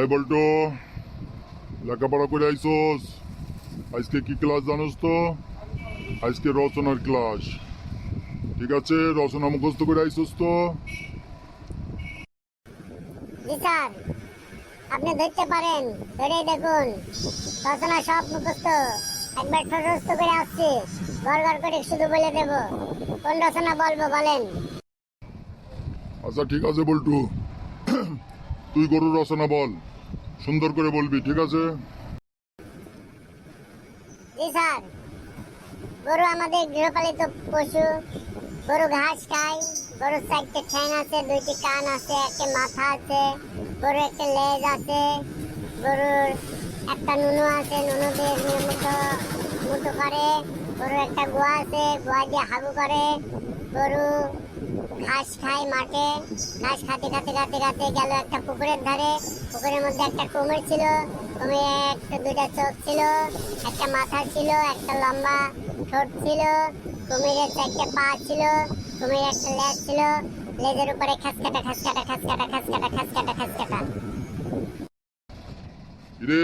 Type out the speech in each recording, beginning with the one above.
এই বলতো লেখাপড়া করে আইসোস। আজকে কি ক্লাস জানোস তো? আজকে রচনার ক্লাস ঠিক আছে? রচনা মুখস্থ করে আইসোস তো? জি স্যার। আপনি ধরতে পারেন। ধরে দেখুন। রচনা সব মুখস্থ। একবার ঠোঁটস্থ করে আসছি। ঘর ঘর করে শুধু বলে দেব। কোন রচনা বলব বলেন। আচ্ছা ঠিক আছে বল্টু। তুই গরুর রচনা বল। সুন্দর করে বলবি, ঠিক আছে? গরু আমাদের গৃহপালিত পশু। গরু ঘাস খায়, গরুর চারটে ঠ্যাং আছে, দুইটি কান আছে, একটা মাথা আছে, গরুর একটা লেজ আছে, গরুর একটা নুনু আছে, নুনু দিয়ে নিয়মিত মুটো করে। গরুর একটা গোয়া আছে গোয়া দিয়ে হাগু করে। গরু ঘাস খায় মাঠে। ঘাস খাতে খাতে খাতে খাতে গেল একটা পুকুরের ধারে। পুকুরের মধ্যে একটা কুমির ছিল। কুমির একটা দুইটা চোখ ছিল, একটা মাথা ছিল, একটা লম্বা ঠোঁট ছিল। কুমিরের চারটে পা ছিল, কুমিরের একটা লেজ ছিল। লেজের উপরে খাস কাটা খাস কাটা খাস কাটা খাস কাটা খাস কাটা খাস কাটা। রে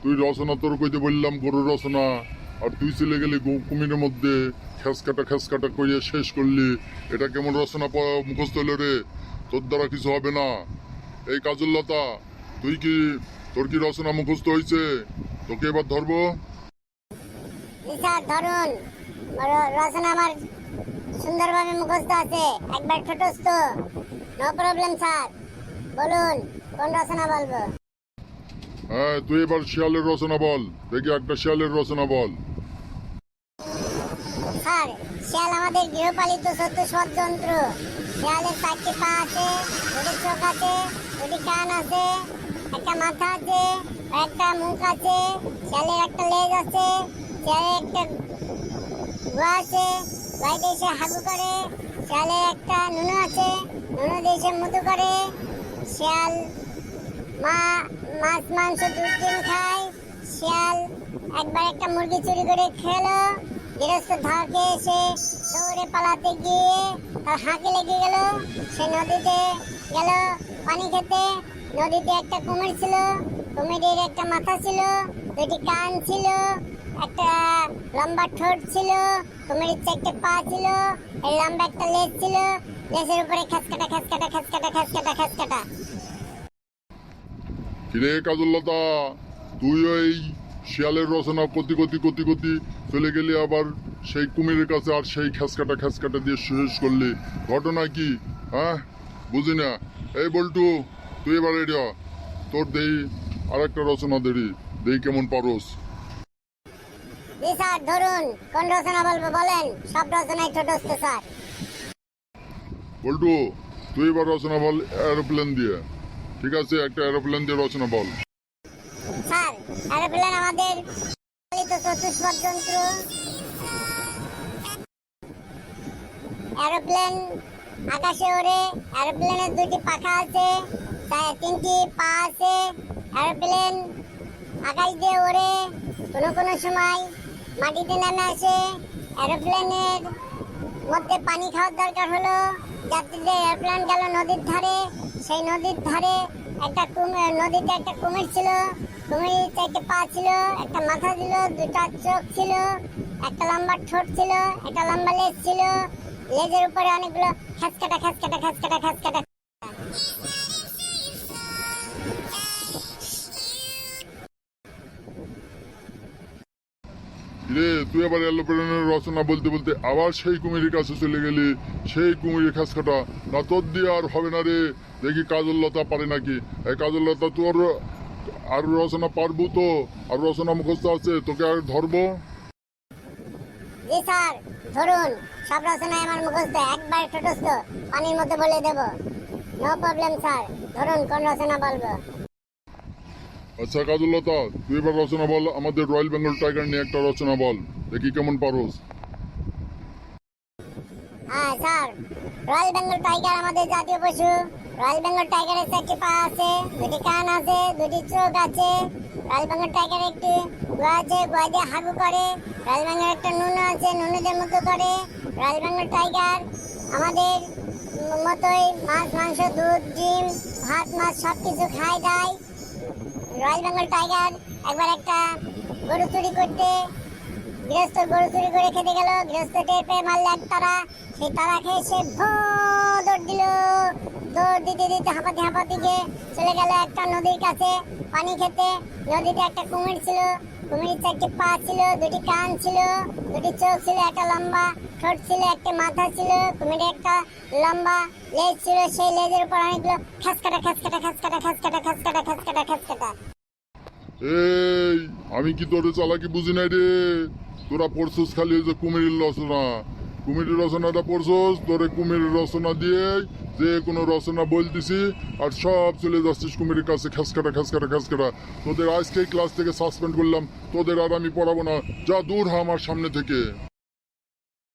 তুই রচনা তোর কইতে বললাম গরুর রচনা। আর তুই চলে গেলি কুমিরের মধ্যে। খেসকাটা খেসকাটা করিয়ে শেষ করলি। এটা কেমন রচনা মুখস্থ হলো রে? তোর দ্বারা কিছু হবে না। এই কাজুল্লতা তুই কি তোর কি রচনা মুখস্থ হয়েছে তোকে এবার ধরবো? ধরুন। রচনা আমার সুন্দরভাবে মুখস্থ আছে। একবার ঠোঁটস্থ। নো প্রবলেম স্যার বলুন কোন রচনা বলব? হ্যাঁ তুই এবার শিয়ালের রচনা বল। দেখি একটা শিয়ালের রচনা বল। স্যার, শিয়াল আমাদের গৃহপালিত চতুষ্পদ যন্ত্র শিয়ালের চারটি পা আছে, দুটি চোখ আছে, দুটি কান আছে, একটা মাথা আছে, একটা মুখ আছে, শিয়ালের একটা লেজ আছে শিয়ালের একটা গোয়া আছে গাইতে এসে হাগু করে শিয়ালের একটা নুনু আছে, নুনু দিয়ে এসে মুতু করে, শিয়াল মা, মাছ, মাংস, দুধ, ডিম খায়, শিয়াল একবার একটা মুরগি চুরি করে খেলো গৃহস্থ ধাকে এসে দৌড়ে পালাতে গিয়ে তার হাঁকে লেগে গেল। সে নদীতে গেল, পানি খেতে। নদীতে একটা কুমির ছিল, কুমিরের একটা মাথা ছিল দুটি কান ছিল, একটা লম্বা ঠোঁট ছিল, কুমিরের চারটে পা ছিল এই লম্বা একটা লেজ ছিল। লেজের উপরে খাসকাটা খাসকাটা খাসকাটা খাসকাটা খাসকাটা। কিরে কাজুল্লতা তুই ওই শিয়ালের রচনা কতি কতি কতি কতি চলে গেলে আবার সেই কুমিরের কাছে আর সেই খেসকাটা খেসকাটা দিয়ে শেষ করলি। ঘটনা কি? হ্যাঁ? বুঝি না। এই বল্টু তুই এবার এটা তোর দেই আর একটা রচনা দেরি। দেই কেমন পারস। জি স্যার ধরুন কোন রচনা বলব বলেন? সব রচনাই ছোটস্থ স্যার। বল্টু তুই এবার রচনা বল এরোপ্লেন দিয়ে। ঠিক আছে একটা এরোপ্লেন দিয়ে রচনা বল। স্যার এরোপ্লেন আমাদের চালিত চতুষ্পদ এরোপ্লেন আকাশে ওড়ে, এরোপ্লেনের দুটি পাখা আছে তিনটি পা আছে। এরোপ্লেন আকাশ দিয়ে ওড়ে, কোনো কোনো সময় মাটিতে নেমে আসে। এরোপ্লেনের মধ্যে পানি খাওয়ার দরকার হলো, যাত্রীদের এয়ারপ্লেন গেল নদীর ধারে। সেই নদীর ধারে একটা কুমির নদীতে একটা কুমির ছিল। কুমির চারটে পা ছিল, একটা মাথা ছিল, দুটা চোখ ছিল, একটা লম্বা ঠোঁট ছিল, একটা লম্বা লেজ ছিল। লেজের উপরে অনেকগুলো খাসকাটা খাসকাটা খাসকাটা খাসকাটা রে তুই আবার রচনা বলতে বলতে আবার সেই কুমিরের কাছে চলে গেলি। সেই কুমিরের খাসকাটা না তোর দিয়ে আর হবে না রে। দেখি কাজল্লতা পারে নাকি? এই কাজল্লতা তোর আর রচনা পারব তো? আর রচনা মুখস্থ আছে? তোকে আর ধরবো? ধরুন। সব রচনায় আমার মুখস্থ একবার ছোটস্থ পানির মধ্যে বলে দেব। নো প্রবলেম স্যার ধরুন কোন রচনা বলব। আচ্ছা কাজল্লতা, তুই এবার রচনা বল, আমাদের রয়্যাল বেঙ্গল টাইগার নিয়ে একটা রচনা বল, দেখি কেমন পারোস। হ্যাঁ স্যার রয়্যাল বেঙ্গল টাইগার আমাদের জাতীয় পশু। রয়্যাল বেঙ্গল টাইগারের চারটি পা আছে, দুটি কান আছে, দুটি চোখ আছে। রয়্যাল বেঙ্গল টাইগারের একটি গোয়া আছে গোয়া দিয়ে হাগু করে। রয়্যাল বেঙ্গল একটা নুন আছে নুনুদের মতো করে। রয়্যাল বেঙ্গল টাইগার আমাদের মতোই মাছ, মাংস, দুধ, ডিম, ভাত, মাছ সব কিছু খায়, দায়। রয়্যাল বেঙ্গল টাইগার একবার একটা গরু চুরি করতে, গৃহস্থ গরু চুরি করে খেতে গেল, গৃহস্থ টের পেয়ে মারল এক তারা। সেই তারা খেয়ে সে দৌড় দিল। দৌড় দিতে দিতে হাঁপাতে হাঁপাতে গিয়ে চলে গেল একটা নদীর কাছে পানি খেতে। নদীতে একটা কুমির ছিল। কুমিরের চারটি পা ছিল, দুটি কান ছিল, দুটি চোখ ছিল, একটা লম্বা ঠোঁট ছিল, একটা মাথা ছিল, কুমিরের একটা লম্বা লেজ ছিল, সেই লেজের উপর অনেকগুলো খাসকাটা খাসকাটা খাসকাটা খাসকাটা খাসকাটা খাসকাটা খাসকাটা। এই, আমি কি তোরে চালাকি বুঝি নাই রে? তোরা পড়ছস খালি যে কুমিরের রচনা। কুমিরের রচনাটা পড়ছস, তোরে কুমিরের রচনা দিয়ে যে কোনো রচনা বলতেছি আর সব চলে যাচ্ছিস কুমিরের কাছে, খাসকাটা খাসকাটা খাসকাটা। তোদের আজকে ক্লাস থেকে সাসপেন্ড করলাম, তোদের আর আমি পড়াবো না। যা দূর হ আমার সামনে থেকে।